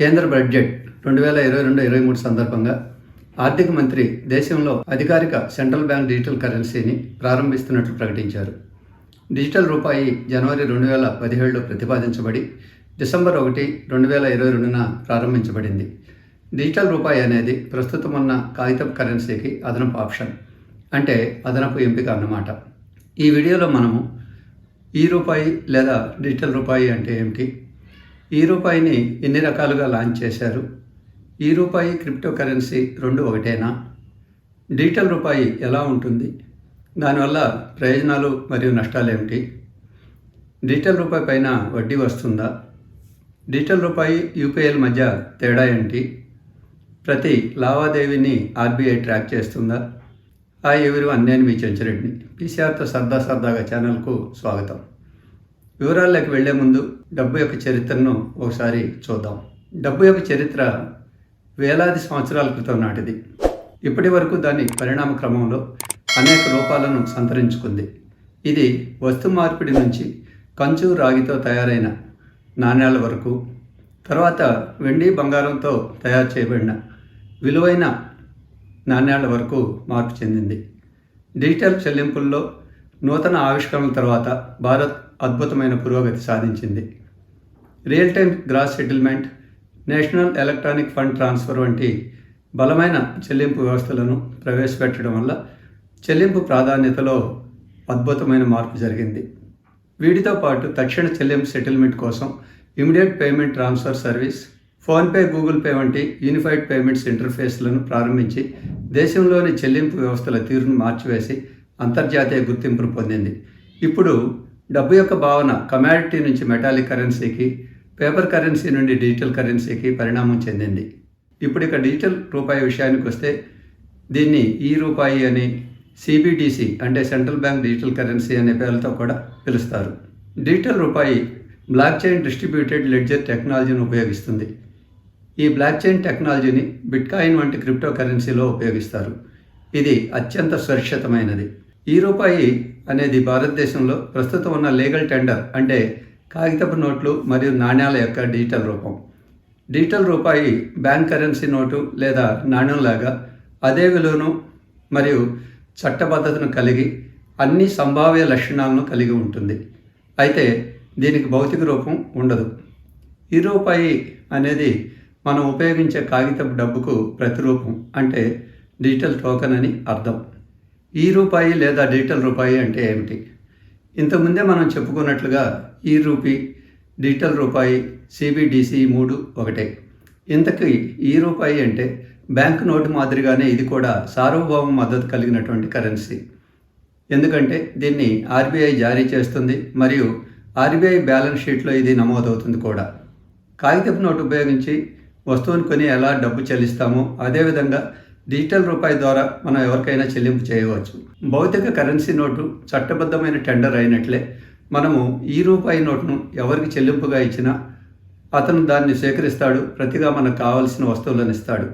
కేంద్ర బడ్జెట్ రెండు వేల ఇరవై రెండు ఇరవై మూడు సందర్భంగా ఆర్థిక మంత్రి దేశంలో అధికారిక సెంట్రల్ బ్యాంక్ డిజిటల్ కరెన్సీని ప్రారంభిస్తున్నట్లు ప్రకటించారు. డిజిటల్ రూపాయి జనవరి రెండు వేల పదిహేడులో ప్రతిపాదించబడి డిసెంబర్ ఒకటి రెండు వేల ఇరవై రెండున ప్రారంభించబడింది. డిజిటల్ రూపాయి అనేది ప్రస్తుతం ఉన్న కాగితపు కరెన్సీకి అదనపు ఆప్షన్ అంటే అదనపు ఎంపిక అన్నమాట. ఈ వీడియోలో మనము ఈ రూపాయి లేదా డిజిటల్ రూపాయి అంటే ఏమిటి ఈ రూపాయిని ఎన్ని రకాలుగా లాంచ్ చేశారు? ఈ రూపాయి క్రిప్టో కరెన్సీ రెండు ఒకటేనా? డిజిటల్ రూపాయి ఎలా ఉంటుంది? దానివల్ల ప్రయోజనాలు మరియు నష్టాలు ఏమిటి డిజిటల్ రూపాయి పైన వడ్డీ వస్తుందా? డిజిటల్ రూపాయి యూపీఐల మధ్య తేడా ఏంటి? ప్రతి లావాదేవీని ఆర్బీఐ ట్రాక్ చేస్తుందా? ఆ ఎవరు నేను మీ చెంచరెడ్డిని? పీసీఆర్తో సరదా సరదాగా ఛానల్కు స్వాగతం. వివరాల్లోకి వెళ్ళే ముందు డబ్బు యొక్క చరిత్రను ఒకసారి చూద్దాం. డబ్బు యొక్క చరిత్ర వేలాది సంవత్సరాల క్రితం నాటిది. ఇప్పటి వరకు దాని పరిణామ క్రమంలో అనేక రూపాలను సంతరించుకుంది. ఇది వస్తు మార్పిడి నుంచి కంచు రాగితో తయారైన నాణ్యాల వరకు తర్వాత వెండి బంగారంతో తయారు చేయబడిన విలువైన నాణ్యాల వరకు మార్పు చెందింది. డిజిటల్ చెల్లింపుల్లో నూతన ఆవిష్కరణల తర్వాత భారత్ అద్భుతమైన పురోగతి సాధించింది. Real time gross settlement national electronic fund transfer వంటి బలమైన చెల్లింపు వ్యవస్థలను ప్రవేశపెట్టడం వల్ల చెల్లింపు ప్రాధాన్యతలో అద్భుతమైన మార్పు జరిగింది. వీటితో పాటు తక్షణ చెల్లింపు సెటిల్మెంట్ కోసం immediate payment transfer service PhonePe Google Pay వంటి యూనిఫైడ్ పేమెంట్స్ ఇంటర్ఫేస్లను ప్రారంభించి దేశంలోని చెల్లింపు వ్యవస్థల తీరును మార్చివేసి అంతర్జాతీయ గుర్తింపును పొందింది. ఇప్పుడు డబ్బు యొక్క భావన కమాడిటీ నుంచి మెటాలిక్ కరెన్సీకి పేపర్ కరెన్సీ నుండి డిజిటల్ కరెన్సీకి పరిణామం చెందింది. ఇప్పుడు ఇక డిజిటల్ రూపాయి విషయానికి వస్తే దీన్ని ఈ రూపాయి అని సిబిడిసి అంటే సెంట్రల్ బ్యాంక్ డిజిటల్ కరెన్సీ అనే పేర్లతో కూడా పిలుస్తారు. డిజిటల్ రూపాయి బ్లాక్ చైన్ డిస్ట్రిబ్యూటెడ్ లెడ్జర్ టెక్నాలజీని ఉపయోగిస్తుంది. ఈ బ్లాక్ చైన్ టెక్నాలజీని బిట్కాయిన్ వంటి క్రిప్టో కరెన్సీలో ఉపయోగిస్తారు. ఇది అత్యంత సురక్షితమైనది. ఈ రూపాయి అనేది భారతదేశంలో ప్రస్తుతం ఉన్న లీగల్ టెండర్ అంటే కాగితపు నోట్లు మరియు నాణ్యాల యొక్క డిజిటల్ రూపం. డిజిటల్ రూపాయి బ్యాంక్ కరెన్సీ నోటు లేదా నాణ్యంలాగా అదే విలువను మరియు చట్టబద్ధతను కలిగి అన్ని సంభావ్య లక్షణాలను కలిగి ఉంటుంది. అయితే దీనికి భౌతిక రూపం ఉండదు. ఈ రూపాయి అనేది మనం ఉపయోగించే కాగితపు డబ్బుకు ప్రతిరూపం అంటే డిజిటల్ టోకెన్ అని అర్థం. ఈ రూపాయి లేదా డిజిటల్ రూపాయి అంటే ఏమిటి? ఇంతకుముందే మనం చెప్పుకున్నట్లుగా ఈ రూపీ డిజిటల్ రూపాయి సిబిడిసి మూడు ఒకటే. ఇంతకీ ఈ రూపాయి అంటే బ్యాంక్ నోటు మాదిరిగానే ఇది కూడా సార్వభౌమ మద్దతు కలిగినటువంటి కరెన్సీ. ఎందుకంటే దీన్ని ఆర్బీఐ జారీ చేస్తుంది మరియు ఆర్బీఐ బ్యాలెన్స్ షీట్లో ఇది నమోదవుతుంది కూడా. కాగితపు నోటు ఉపయోగించి వస్తువును కొని ఎలా డబ్బు చెల్లిస్తామో అదేవిధంగా డిజిటల్ రూపాయి ద్వారా మనం ఎవరికైనా చెల్లింపు చేయవచ్చు. భౌతిక కరెన్సీ నోటు చట్టబద్ధమైన టెండర్ అయినట్లే మనము ఈ రూపాయి నోటును ఎవరికి చెల్లింపుగా ఇచ్చినా అతను దాన్ని సేకరిస్తాడు ప్రతిగా మనకు కావాల్సిన వస్తువులను ఇస్తాడు.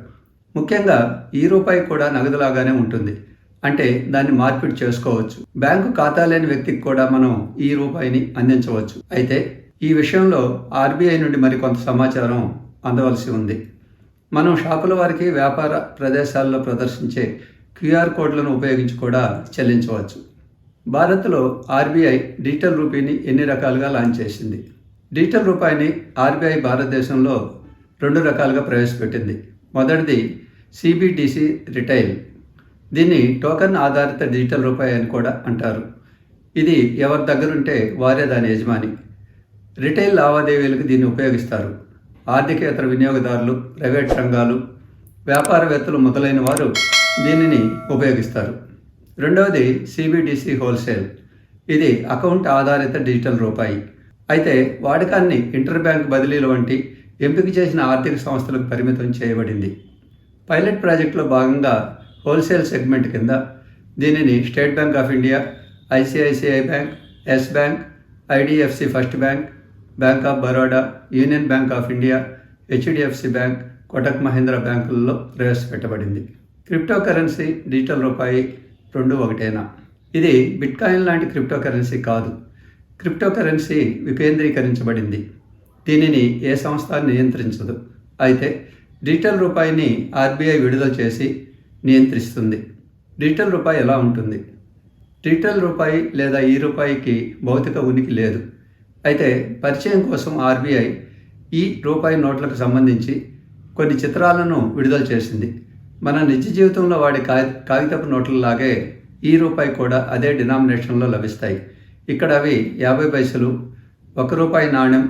ముఖ్యంగా ఈ రూపాయి కూడా నగదులాగానే ఉంటుంది. అంటే దాన్ని మార్పిడి చేసుకోవచ్చు. బ్యాంకు ఖాతా లేని వ్యక్తికి కూడా మనం ఈ రూపాయిని అందించవచ్చు. అయితే ఈ విషయంలో ఆర్బీఐ నుండి మరికొంత సమాచారం అందవలసి ఉంది. మనం షాపుల వారికి వ్యాపార ప్రదేశాల్లో ప్రదర్శించే క్యూఆర్ కోడ్లను ఉపయోగించి కూడా చెల్లించవచ్చు. భారత్లో ఆర్బీఐ డిజిటల్ రూపీని ఎన్ని రకాలుగా లాంచ్ చేసింది? డిజిటల్ రూపాయిని ఆర్బీఐ భారతదేశంలో రెండు రకాలుగా ప్రవేశపెట్టింది. మొదటిది సిబిడిసి రిటైల్. దీన్ని టోకన్ ఆధారిత డిజిటల్ రూపాయి అని కూడా అంటారు. ఇది ఎవరి దగ్గరుంటే వారే దాని యజమాని. రిటైల్ లావాదేవీలకు దీన్ని ఉపయోగిస్తారు. ఆర్థికేతర వినియోగదారులు ప్రైవేట్ రంగాలు వ్యాపారవేత్తలు మొదలైన వారు దీనిని ఉపయోగిస్తారు. రెండవది సిబిడిసి హోల్సేల్ ఇది అకౌంట్ ఆధారిత డిజిటల్ రూపాయి. అయితే వాడకాన్ని ఇంటర్ బ్యాంక్ బదిలీలు వంటి ఎంపిక చేసిన ఆర్థిక సంస్థలకు పరిమితం చేయబడింది. పైలట్ ప్రాజెక్టులో భాగంగా హోల్సేల్ సెగ్మెంట్ కింద దీనిని State Bank of India ICICI Bank Yes Bank IDFC First Bank Bank of Baroda Union Bank of India HDFC Bank Kotak Mahindra బ్యాంకుల్లో ప్రవేశపెట్టబడింది క్రిప్టో కరెన్సీ డిజిటల్ రూపాయి రెండు ఒకటేనా? ఇది బిట్కాయిన్ లాంటి క్రిప్టో కరెన్సీ కాదు. క్రిప్టో కరెన్సీ వికేంద్రీకరించబడింది. దీనిని ఏ సంస్థ నియంత్రించదు? అయితే డిజిటల్ రూపాయిని ఆర్బీఐ విడుదల చేసి నియంత్రిస్తుంది. డిజిటల్ రూపాయి ఎలా ఉంటుంది? డిజిటల్ రూపాయి లేదా ఈ రూపాయికి భౌతిక ఉనికి లేదు. అయితే పరిచయం కోసం ఆర్బీఐ ఈ రూపాయి నోట్లకు సంబంధించి కొన్ని చిత్రాలను విడుదల చేసింది. మన నిజ జీవితంలో వాడే కాగి కాగితపు నోట్లలాగే ఈ రూపాయి కూడా అదే డినామినేషన్లో లభిస్తాయి. ఇక్కడ అవి యాభై పైసలు ఒక రూపాయి నాణ్యం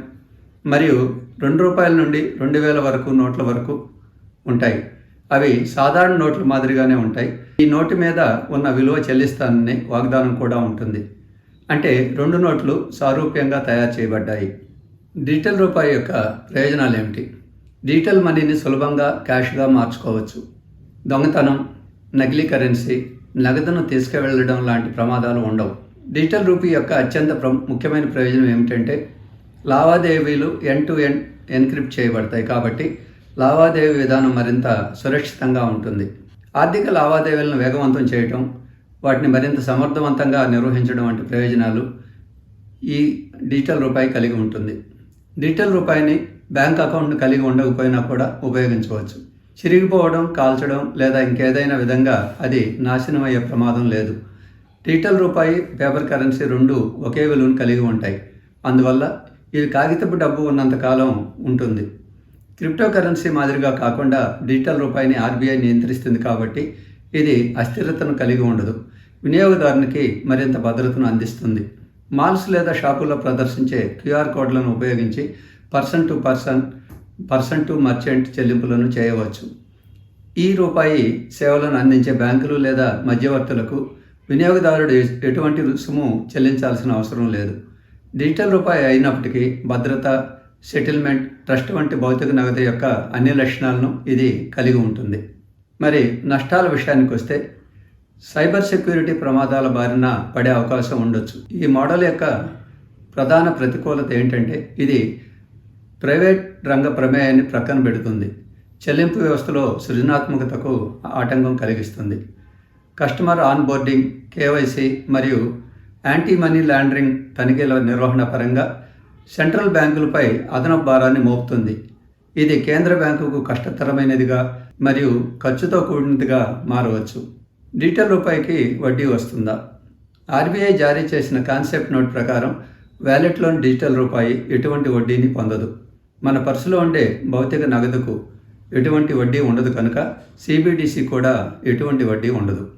మరియు రెండు రూపాయల నుండి రెండు వేల వరకు నోట్ల వరకు ఉంటాయి. అవి సాధారణ నోట్ల మాదిరిగానే ఉంటాయి. ఈ నోటు మీద ఉన్న విలువ చెల్లిస్తానని వాగ్దానం కూడా ఉంటుంది. అంటే రెండు నోట్లు సారూప్యంగా తయారు చేయబడ్డాయి. డిజిటల్ రూపాయి యొక్క ప్రయోజనాలు ఏమిటి? డిజిటల్ మనీని సులభంగా క్యాష్గా మార్చుకోవచ్చు. దొంగతనం నకిలీ కరెన్సీ నగదును తీసుకువెళ్ళడం లాంటి ప్రమాదాలు ఉండవు. డిజిటల్ రూపీ యొక్క అత్యంత ప్ర ముఖ్యమైన ప్రయోజనం ఏమిటంటే లావాదేవీలు ఎన్ టు ఎన్ ఎన్క్రిప్ట్ చేయబడతాయి కాబట్టి లావాదేవీ విధానం మరింత సురక్షితంగా ఉంటుంది. ఆర్థిక లావాదేవీలను వేగవంతం చేయటం వాటిని మరింత సమర్థవంతంగా నిర్వహించడం వంటి ప్రయోజనాలు ఈ డిజిటల్ రూపాయి కలిగి ఉంటుంది. డిజిటల్ రూపాయిని బ్యాంక్ అకౌంట్ను కలిగి ఉండకపోయినా కూడా ఉపయోగించవచ్చు. చిరిగిపోవడం కాల్చడం లేదా ఇంకేదైనా విధంగా అది నాశనం అయ్యే ప్రమాదం లేదు. డిజిటల్ రూపాయి పేపర్ కరెన్సీ రెండు ఒకే విలువను కలిగి ఉంటాయి. అందువల్ల ఇది కాగితపు డబ్బు ఉన్నంతకాలం ఉంటుంది. క్రిప్టో కరెన్సీ మాదిరిగా కాకుండా డిజిటల్ రూపాయిని ఆర్బీఐ నియంత్రిస్తుంది కాబట్టి ఇది అస్థిరతను కలిగి ఉండదు. వినియోగదారునికి మరింత భద్రతను అందిస్తుంది. మాల్స్ లేదా షాపుల్లో ప్రదర్శించే క్యూఆర్ కోడ్లను ఉపయోగించి person to person person to merchant చెల్లింపులను చేయవచ్చు. ఈ రూపాయి సేవలను అందించే బ్యాంకులు లేదా మధ్యవర్తులకు వినియోగదారుడు ఎటువంటి రుసుము చెల్లించాల్సిన అవసరం లేదు. డిజిటల్ రూపాయి అయినప్పటికీ భద్రత సెటిల్మెంట్ ట్రస్ట్ వంటి భౌతిక నగదు యొక్క అన్ని లక్షణాలను ఇది కలిగి ఉంటుంది. మరి నష్టాల విషయానికి వస్తే సైబర్ సెక్యూరిటీ ప్రమాదాల బారిన పడే అవకాశం ఉండొచ్చు. ఈ మోడల్ యొక్క ప్రధాన ప్రతికూలత ఏంటంటే ఇది ప్రైవేట్ రంగ ప్రమేయాన్ని ప్రక్కన పెడుతుంది. చెల్లింపు వ్యవస్థలో సృజనాత్మకతకు ఆటంకం కలిగిస్తుంది. కస్టమర్ ఆన్బోర్డింగ్ కేవైసీ మరియు యాంటీ మనీ లాండరింగ్ తనిఖీల నిర్వహణ పరంగా సెంట్రల్ బ్యాంకులపై అదనపు భారాన్ని మోపుతుంది. ఇది కేంద్ర బ్యాంకుకు కష్టతరమైనదిగా మరియు ఖర్చుతో కూడినదిగా మారవచ్చు. డిజిటల్ రూపాయికి వడ్డీ వస్తుందా? ఆర్బీఐ జారీ చేసిన కాన్సెప్ట్ నోట్ ప్రకారం వ్యాలెట్లోని డిజిటల్ రూపాయి ఎటువంటి వడ్డీని పొందదు. మన పర్సులో ఉండే భౌతిక నగదుకు ఎటువంటి వడ్డీ ఉండదు కనుక సిబిడిసి కూడా ఎటువంటి వడ్డీ ఉండదు.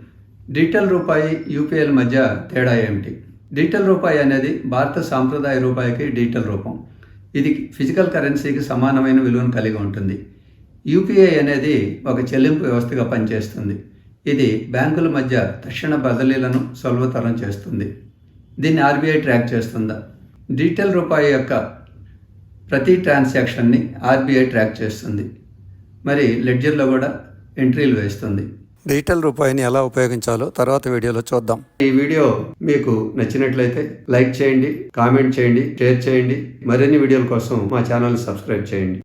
డిజిటల్ రూపాయి యూపీఐల మధ్య తేడా ఏమిటి? డిజిటల్ రూపాయి అనేది భారత సాంప్రదాయ రూపాయికి డిజిటల్ రూపం. ఇది ఫిజికల్ కరెన్సీకి సమానమైన విలువను కలిగి ఉంటుంది. యూపీఐ అనేది ఒక చెల్లింపు వ్యవస్థగా పనిచేస్తుంది. ఇది బ్యాంకుల మధ్య తక్షణ బదిలీలను సులభతరం చేస్తుంది. దీన్ని ఆర్బీఐ ట్రాక్ చేస్తుందా? డిజిటల్ రూపాయి యొక్క ప్రతి ట్రాన్సాక్షన్ని ఆర్బీఐ ట్రాక్ చేస్తుంది. మరి లెడ్జర్లో కూడా ఎంట్రీలు వేస్తుంది. డిజిటల్ రూపాయిని ఎలా ఉపయోగించాలో తర్వాత వీడియోలో చూద్దాం. ఈ వీడియో మీకు నచ్చినట్లయితే లైక్ చేయండి కామెంట్ చేయండి షేర్ చేయండి. మరిన్ని వీడియోల కోసం మా ఛానల్ సబ్స్క్రైబ్ చేయండి.